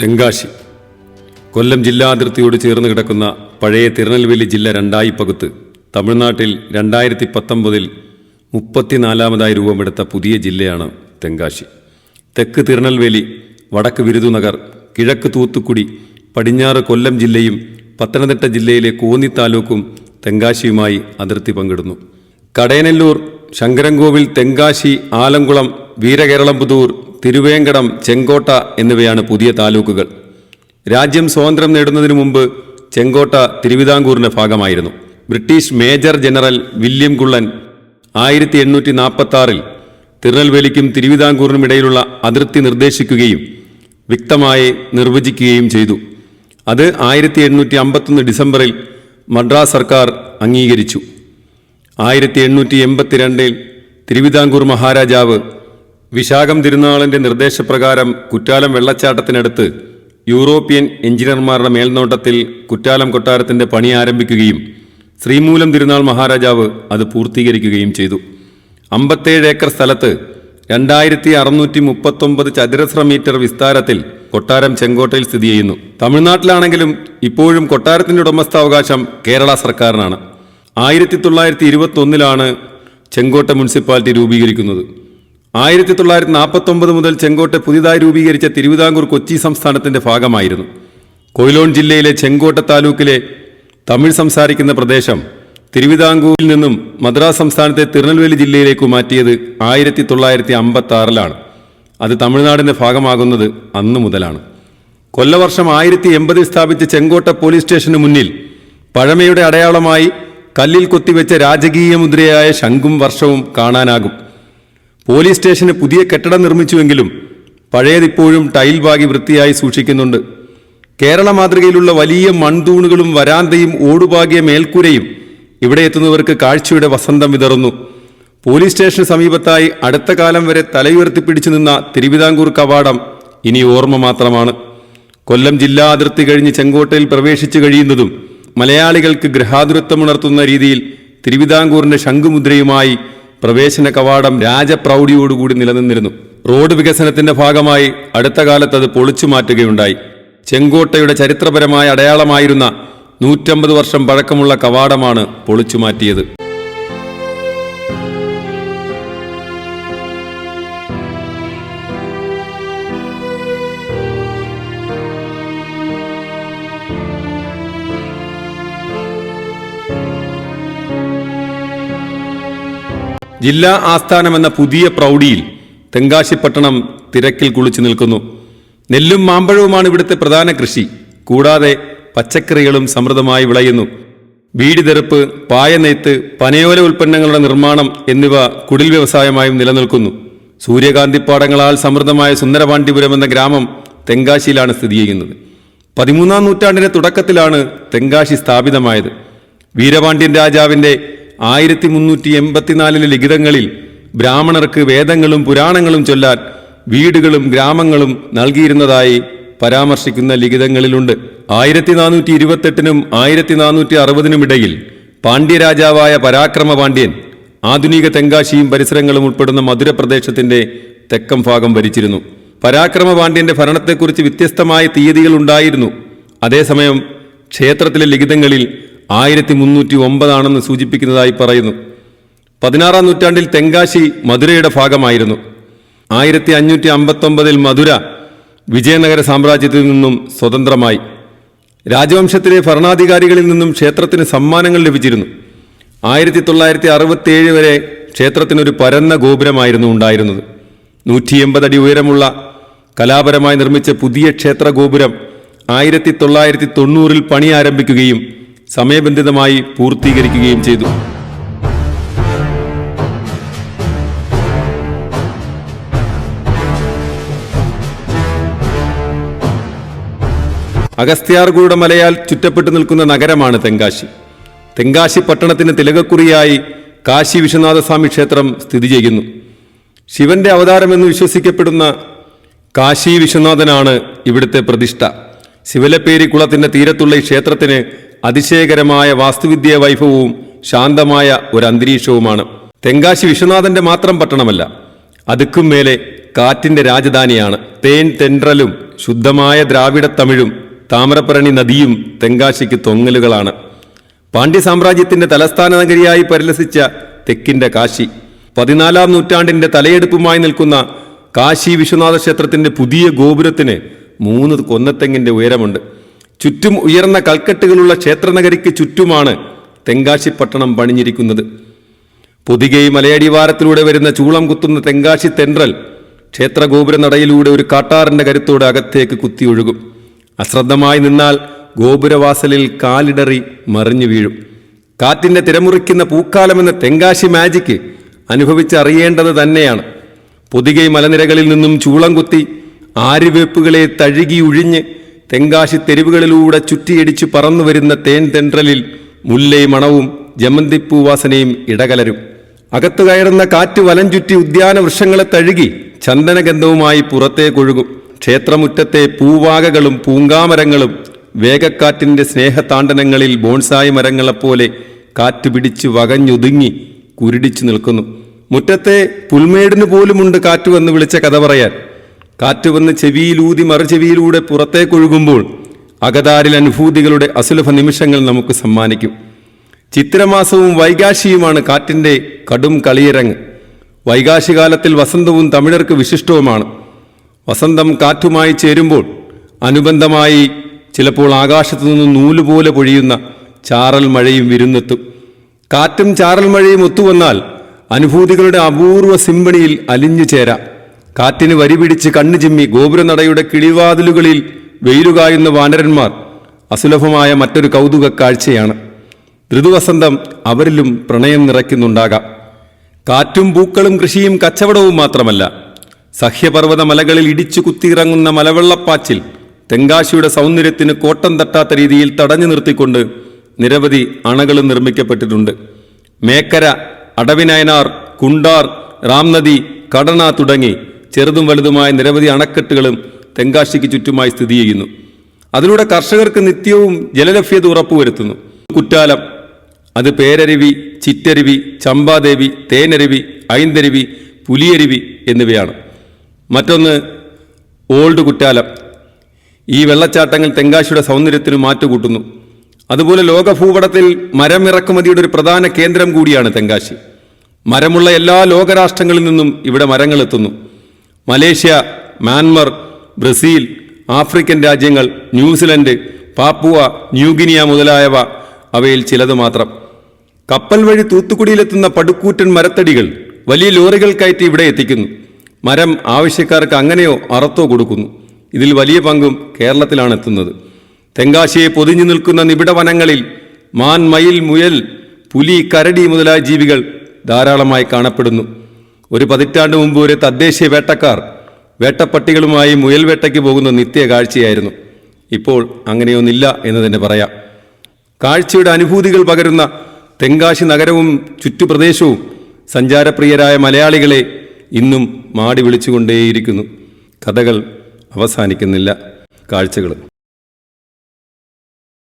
തെങ്കാശി. കൊല്ലം ജില്ലാ അതിർത്തിയോട് ചേർന്ന് കിടക്കുന്ന പഴയ തിരുനെൽവേലി ജില്ല രണ്ടായി പകുത്ത് തമിഴ്നാട്ടിൽ രണ്ടായിരത്തി പത്തൊമ്പതിൽ മുപ്പത്തിനാലാമതായി രൂപമെടുത്ത പുതിയ ജില്ലയാണ് തെങ്കാശി. തെക്ക് തിരുനെൽവേലി വടക്ക് വിരുദുനഗർ കിഴക്ക് തൂത്തുക്കുടി പടിഞ്ഞാറ് കൊല്ലം ജില്ലയും പത്തനംതിട്ട ജില്ലയിലെ കോന്നി താലൂക്കും തെങ്കാശിയുമായി അതിർത്തി പങ്കിടുന്നു. കടയനല്ലൂർ ശങ്കരൻകോവിൽ തെങ്കാശി ആലങ്കുളം വീരകേരളംപുതൂർ തിരുവേങ്കടം ചെങ്കോട്ട എന്നിവയാണ് പുതിയ താലൂക്കുകൾ. രാജ്യം സ്വാതന്ത്ര്യം നേടുന്നതിനു മുമ്പ് ചെങ്കോട്ട തിരുവിതാംകൂറിന്റെ ഭാഗമായിരുന്നു. ബ്രിട്ടീഷ് മേജർ ജനറൽ വില്യം കുള്ളൻ ആയിരത്തി എണ്ണൂറ്റി നാൽപ്പത്തി ആറിൽ തിരുനെൽവേലിക്കും തിരുവിതാംകൂറിനും ഇടയിലുള്ള അതിർത്തി നിർദ്ദേശിക്കുകയും വ്യക്തമായി നിർവചിക്കുകയും ചെയ്തു. അത് ആയിരത്തി എണ്ണൂറ്റി അമ്പത്തൊന്ന് ഡിസംബറിൽ മദ്രാസ് സർക്കാർ അംഗീകരിച്ചു. ആയിരത്തി എണ്ണൂറ്റി എൺപത്തിരണ്ടിൽ തിരുവിതാംകൂർ മഹാരാജാവ് വിശാഖം തിരുനാളിന്റെ നിർദ്ദേശപ്രകാരം കുറ്റാലം വെള്ളച്ചാട്ടത്തിനടുത്ത് യൂറോപ്യൻ എഞ്ചിനീയർമാരുടെ മേൽനോട്ടത്തിൽ കുറ്റാലം കൊട്ടാരത്തിന്റെ പണി ആരംഭിക്കുകയും ശ്രീമൂലം തിരുനാൾ മഹാരാജാവ് അത് പൂർത്തീകരിക്കുകയും ചെയ്തു. അമ്പത്തേഴ് ഏക്കർ സ്ഥലത്ത് രണ്ടായിരത്തി അറുന്നൂറ്റി മുപ്പത്തൊമ്പത് ചതുരശ്ര മീറ്റർ വിസ്താരത്തിൽ കൊട്ടാരം ചെങ്കോട്ടയിൽ സ്ഥിതി ചെയ്യുന്നു. തമിഴ്നാട്ടിലാണെങ്കിലും ഇപ്പോഴും കൊട്ടാരത്തിന്റെ ഉടമസ്ഥാവകാശം കേരള സർക്കാരിനാണ്. ആയിരത്തി തൊള്ളായിരത്തി ഇരുപത്തി ഒന്നിലാണ് ചെങ്കോട്ട മുനിസിപ്പാലിറ്റി രൂപീകരിക്കുന്നത്. ആയിരത്തി തൊള്ളായിരത്തി നാൽപ്പത്തി ഒമ്പത് മുതൽ ചെങ്കോട്ട പുതിയതായി രൂപീകരിച്ച തിരുവിതാംകൂർ കൊച്ചി സംസ്ഥാനത്തിന്റെ ഭാഗമായിരുന്നു. കൊയിലോൺ ജില്ലയിലെ ചെങ്കോട്ട താലൂക്കിലെ തമിഴ് സംസാരിക്കുന്ന പ്രദേശം തിരുവിതാംകൂറിൽ നിന്നും മദ്രാസ് സംസ്ഥാനത്തെ തിരുനെൽവേലി ജില്ലയിലേക്ക് മാറ്റിയത് ആയിരത്തി തൊള്ളായിരത്തി അമ്പത്തി ആറിലാണ് അത് തമിഴ്നാടിന്റെ ഭാഗമാകുന്നത് അന്നു മുതലാണ്. കൊല്ലവർഷം ആയിരത്തി എൺപതിൽ സ്ഥാപിച്ച ചെങ്കോട്ട പോലീസ് സ്റ്റേഷന് മുന്നിൽ പഴമയുടെ അടയാളമായി കല്ലിൽ കൊത്തിവെച്ച രാജകീയ മുദ്രയായ ശംഖും വർഷവും കാണാനാകും. പോലീസ് സ്റ്റേഷന് പുതിയ കെട്ടിടം നിർമ്മിച്ചുവെങ്കിലും പഴയതിപ്പോഴും ടൈൽ ബാഗി വൃത്തിയായി സൂക്ഷിക്കുന്നുണ്ട്. കേരള മാതൃകയിലുള്ള വലിയ മൺതൂണുകളും വരാന്തയും ഓടുപാകിയ മേൽക്കൂരയും ഇവിടെ എത്തുന്നവർക്ക് കാഴ്ചയുടെ വസന്തം വിതറുന്നു. പോലീസ് സ്റ്റേഷന് സമീപത്തായി അടുത്ത കാലം വരെ തലയുയർത്തിപ്പിടിച്ചു നിന്ന തിരുവിതാംകൂർ കവാടം ഇനി ഓർമ്മ മാത്രമാണ്. കൊല്ലം ജില്ലാ അതിർത്തി കഴിഞ്ഞ് ചെങ്കോട്ടയിൽ പ്രവേശിച്ചു കഴിയുന്നതും മലയാളികൾക്ക് ഗൃഹാതുരത്വമുണർത്തുന്ന രീതിയിൽ തിരുവിതാംകൂറിന്റെ ശംഖുമുദ്രയുമായി പ്രവേശന കവാടം രാജപ്രൗഢിയോടുകൂടി നിലനിന്നിരുന്നു. റോഡ് വികസനത്തിന്റെ ഭാഗമായി അടുത്ത കാലത്ത് അത് പൊളിച്ചു മാറ്റുകയുണ്ടായി. ചെങ്കോട്ടയുടെ ചരിത്രപരമായ അടയാളമായിരുന്ന നൂറ്റമ്പത് വർഷം പഴക്കമുള്ള കവാടമാണ് പൊളിച്ചു മാറ്റിയത്. ജില്ലാ ആസ്ഥാനമെന്ന പുതിയ പ്രൗഢിയിൽ തെങ്കാശിപ്പട്ടണം തിരക്കിൽ കുളിച്ചു നിൽക്കുന്നു. നെല്ലും മാമ്പഴവുമാണ് ഇവിടുത്തെ പ്രധാന കൃഷി. കൂടാതെ പച്ചക്കറികളും സമൃദ്ധമായി വിളയുന്നു. വീടിതെറുപ്പ് പായനെയ്ത്ത് പനയോല ഉൽപ്പന്നങ്ങളുടെ നിർമ്മാണം എന്നിവ കുടിൽ വ്യവസായമായും നിലനിൽക്കുന്നു. സൂര്യകാന്തിപ്പാടങ്ങളാൽ സമൃദ്ധമായ സുന്ദരപാണ്ഡിപുരം എന്ന ഗ്രാമം തെങ്കാശിയിലാണ് സ്ഥിതി ചെയ്യുന്നത്. പതിമൂന്നാം നൂറ്റാണ്ടിന്റെ തുടക്കത്തിലാണ് തെങ്കാശി സ്ഥാപിതമായത്. വീരപാണ്ഡ്യൻ രാജാവിന്റെ ആയിരത്തി മുന്നൂറ്റി എൺപത്തിനാലിലെ ലിഖിതങ്ങളിൽ ബ്രാഹ്മണർക്ക് വേദങ്ങളും പുരാണങ്ങളും ചൊല്ലാൻ വീടുകളും ഗ്രാമങ്ങളും നൽകിയിരുന്നതായി പരാമർശിക്കുന്ന ലിഖിതങ്ങളിലുണ്ട്. ആയിരത്തി നാനൂറ്റി ഇരുപത്തെട്ടിനും ആയിരത്തി നാനൂറ്റി അറുപതിനും ഇടയിൽ പാണ്ഡ്യരാജാവായ പരാക്രമ പാണ്ഡ്യൻ ആധുനിക തെങ്കാശിയും പരിസരങ്ങളും ഉൾപ്പെടുന്ന മധുരപ്രദേശത്തിന്റെ തെക്കം ഭാഗം ഭരിച്ചിരുന്നു. പരാക്രമ പാണ്ഡ്യന്റെ ഭരണത്തെക്കുറിച്ച് വ്യത്യസ്തമായ തീയതികൾ ഉണ്ടായിരുന്നു. അതേസമയം ക്ഷേത്രത്തിലെ ലിഖിതങ്ങളിൽ ആയിരത്തി മുന്നൂറ്റി ഒമ്പതാണെന്ന് സൂചിപ്പിക്കുന്നതായി പറയുന്നു. പതിനാറാം നൂറ്റാണ്ടിൽ തെങ്കാശി മധുരയുടെ ഭാഗമായിരുന്നു. ആയിരത്തി അഞ്ഞൂറ്റി അമ്പത്തൊമ്പതിൽ മധുര വിജയനഗര സാമ്രാജ്യത്തിൽ നിന്നും സ്വതന്ത്രമായി. രാജവംശത്തിലെ ഭരണാധികാരികളിൽ നിന്നും ക്ഷേത്രത്തിന് സമ്മാനങ്ങൾ ലഭിച്ചിരുന്നു. ആയിരത്തി തൊള്ളായിരത്തി അറുപത്തിയേഴ് വരെ ക്ഷേത്രത്തിനൊരു പരന്ന ഗോപുരമായിരുന്നു ഉണ്ടായിരുന്നത്. നൂറ്റി എൺപത് അടി ഉയരമുള്ള കലാപരമായി നിർമ്മിച്ച പുതിയ ക്ഷേത്ര ഗോപുരം ആയിരത്തി തൊള്ളായിരത്തി തൊണ്ണൂറിൽ പണി ആരംഭിക്കുകയും സമയബന്ധിതമായി പൂർത്തീകരിക്കുകയും ചെയ്തു. അഗസ്ത്യാർകൂട മലയാൽ ചുറ്റപ്പെട്ടു നിൽക്കുന്ന നഗരമാണ് തെങ്കാശി. തെങ്കാശി പട്ടണത്തിന് തിലകക്കുറിയായി കാശി വിശ്വനാഥസ്വാമി ക്ഷേത്രം സ്ഥിതി ചെയ്യുന്നു. ശിവന്റെ അവതാരമെന്ന് വിശ്വസിക്കപ്പെടുന്ന കാശി വിശ്വനാഥനാണ് ഇവിടുത്തെ പ്രതിഷ്ഠ. ശിവലപ്പേരി കുളത്തിന്റെ തീരത്തുള്ള ഈ ക്ഷേത്രത്തിന് അതിശയകരമായ വാസ്തുവിദ്യ വൈഭവവും ശാന്തമായ ഒരു അന്തരീക്ഷവുമാണ്. തെങ്കാശി വിശ്വനാഥന്റെ മാത്രം പട്ടണമല്ല അതുക്കും മേലെ കാറ്റിന്റെ രാജധാനിയാണ്. തേൻ തെൻട്രലും ശുദ്ധമായ ദ്രാവിഡ തമിഴും താമരപ്പരണി നദിയും തെങ്കാശിക്ക് തൊങ്ങലുകളാണ്. പാണ്ഡ്യ സാമ്രാജ്യത്തിന്റെ തലസ്ഥാന നഗരിയായി പരിലസിച്ച തെക്കിന്റെ കാശി പതിനാലാം നൂറ്റാണ്ടിന്റെ തലയെടുപ്പുമായി നിൽക്കുന്ന കാശി വിശ്വനാഥ ക്ഷേത്രത്തിന്റെ പുതിയ ഗോപുരത്തിന് മൂന്ന് കൊന്നത്തെങ്ങിന്റെ ഉയരമുണ്ട്. ചുറ്റും ഉയർന്ന കൽക്കെട്ടുകളുള്ള ക്ഷേത്രനഗരിക്ക് ചുറ്റുമാണ് തെങ്കാശി പട്ടണം പണിഞ്ഞിരിക്കുന്നത്. പൊതികൈ മലയടിവാരത്തിലൂടെ വരുന്ന ചൂളം കുത്തുന്ന തെങ്കാശി തെൻട്രൽ ക്ഷേത്രഗോപുര നടയിലൂടെ ഒരു കാട്ടാറിന്റെ കരുത്തോടെ അകത്തേക്ക് കുത്തിയൊഴുകും. അശ്രദ്ധമായി നിന്നാൽ ഗോപുരവാസലിൽ കാലിടറി മറിഞ്ഞു വീഴും. കാറ്റിന്റെ തിരമുറിക്കുന്ന പൂക്കാലമെന്ന തെങ്കാശി മാജിക്ക് അനുഭവിച്ചറിയേണ്ടത് തന്നെയാണ്. പൊതികൈ മലനിരകളിൽ നിന്നും ചൂളം കുത്തി ആര്യവേപ്പുകളെ തഴുകി ഉഴിഞ്ഞ് തെങ്കാശി തെരുവുകളിലൂടെ ചുറ്റിയടിച്ചു പറന്നു വരുന്ന തേൻ തെൻട്രലിൽ മുല്ലൈ മണവും ജമന്തിപ്പൂവാസനയും ഇടകലരും. അകത്തു കയറുന്ന കാറ്റ് വലം ചുറ്റി ഉദ്യാന വൃക്ഷങ്ങളെ തഴുകി ചന്ദനഗന്ധവുമായി പുറത്തേക്കൊഴുകും ക്ഷേത്രമുറ്റത്തെ പൂവാകകളും പൂങ്കാമരങ്ങളും വേഗക്കാറ്റിന്റെ സ്നേഹതാണ്ഡനങ്ങളിൽ ബോൺസായി മരങ്ങളെപ്പോലെ കാറ്റ് പിടിച്ച് വകഞ്ഞൊതുങ്ങി കുരുടിച്ചു നിൽക്കുന്നു. മുറ്റത്തെ പുൽമേടിന് പോലുമുണ്ട് കാറ്റ് വന്ന് വിളിച്ച കഥ പറയാൻ. കാറ്റ് വന്ന് ചെവിയിലൂതി മറുചെവിയിലൂടെ പുറത്തേക്കൊഴുകുമ്പോൾ അകതാരിൽ അനുഭൂതികളുടെ അസുലഭ നിമിഷങ്ങൾ നമുക്ക് സമ്മാനിക്കും. ചിത്രമാസവും വൈകാശിയുമാണ് കാറ്റിന്റെ കടും കളിയിറങ്ങ് വൈകാശികാലത്തിൽ വസന്തവും തമിഴർക്ക് വിശിഷ്ടവുമാണ്. വസന്തം കാറ്റുമായി ചേരുമ്പോൾ അനുബന്ധമായി ചിലപ്പോൾ ആകാശത്തു നിന്ന് നൂലുപോലെ പൊഴിയുന്ന ചാറൽ മഴയും വിരുന്നെത്തും. കാറ്റും ചാറൽ മഴയും ഒത്തുവന്നാൽ അനുഭൂതികളുടെ അപൂർവ സിമ്പണിയിൽ അലിഞ്ഞു ചേരാം. കാറ്റിന് വരിപിടിച്ച് കണ്ണു ചിമ്മി ഗോപുരനടയുടെ കിളിവാതിലുകളിൽ വെയിലുകായുന്ന വാനരന്മാർ അസുലഭമായ മറ്റൊരു കൗതുക കാഴ്ചയാണ്. ഋതുവസന്തം അവരിലും പ്രണയം നിറയ്ക്കുന്നുണ്ടാകാം. കാറ്റും പൂക്കളും കൃഷിയും കച്ചവടവും മാത്രമല്ല സഹ്യപർവത മലകളിൽ ഇടിച്ചു കുത്തിയിറങ്ങുന്ന മലവെള്ളപ്പാച്ചിൽ തെങ്കാശിയുടെ സൗന്ദര്യത്തിന് കോട്ടം തട്ടാത്ത രീതിയിൽ തടഞ്ഞു നിർത്തിക്കൊണ്ട് നിരവധി അണകളും നിർമ്മിക്കപ്പെട്ടിട്ടുണ്ട്. മേക്കര അടവിനയനാർ കുണ്ടാർ റാംനദി കടണ തുടങ്ങി ചെറുതും വലുതുമായ നിരവധി അണക്കെട്ടുകളും തെങ്കാശിക്ക് ചുറ്റുമായി സ്ഥിതി ചെയ്യുന്നു. അതിലൂടെ കർഷകർക്ക് നിത്യവും ജലലഭ്യത ഉറപ്പുവരുത്തുന്നു. കുറ്റാലം അത് പേരരുവി ചിറ്റരുവി ചമ്പാദേവി തേനരുവി ഐന്തരുവി പുലിയരുവി എന്നിവയാണ്. മറ്റൊന്ന് ഓൾഡ് കുറ്റാലം. ഈ വെള്ളച്ചാട്ടങ്ങൾ തെങ്കാശിയുടെ സൗന്ദര്യത്തിന് മാറ്റുകൂട്ടുന്നു. അതുപോലെ ലോക ഭൂപടത്തിൽ മരം ഇറക്കുമതിയുടെ ഒരു പ്രധാന കേന്ദ്രം കൂടിയാണ് തെങ്കാശി. മരമുള്ള എല്ലാ ലോകരാഷ്ട്രങ്ങളിൽ നിന്നും ഇവിടെ മരങ്ങൾ എത്തുന്നു മലേഷ്യ മ്യാൻമർ ബ്രസീൽ ആഫ്രിക്കൻ രാജ്യങ്ങൾ New Zealand Papua New Guinea മുതലായവ അവയിൽ ചിലത് മാത്രം. കപ്പൽ വഴി തൂത്തുക്കുടിയിലെത്തുന്ന പടുക്കൂറ്റൻ മരത്തടികൾ വലിയ ലോറികൾ കയറ്റി ഇവിടെ എത്തിക്കുന്നു. മരം ആവശ്യക്കാർക്ക് അങ്ങനെയോ അറത്തോ കൊടുക്കുന്നു. ഇതിൽ വലിയ പങ്കും കേരളത്തിലാണ് എത്തുന്നത്. തെങ്കാശിയെ പൊതിഞ്ഞു നിൽക്കുന്ന നിബിഡ വനങ്ങളിൽ മാൻ മയിൽ മുയൽ പുലി കരടി മുതലായ ജീവികൾ ധാരാളമായി കാണപ്പെടുന്നു. ഒരു പതിറ്റാണ്ട് മുമ്പ് ഒരു തദ്ദേശീയ വേട്ടക്കാർ വേട്ടപ്പട്ടികളുമായി മുയൽ വേട്ടയ്ക്ക് പോകുന്ന നിത്യ കാഴ്ചയായിരുന്നു. ഇപ്പോൾ അങ്ങനെയൊന്നില്ല എന്ന് തന്നെ പറയാം. കാഴ്ചയുടെ അനുഭൂതികൾ പകരുന്ന തെങ്കാശി നഗരവും ചുറ്റുപ്രദേശവും സഞ്ചാരപ്രിയരായ മലയാളികളെ ഇന്നും മാടി വിളിച്ചുകൊണ്ടേയിരിക്കുന്നു. കഥകൾ അവസാനിക്കുന്നില്ല. കാഴ്ചകൾ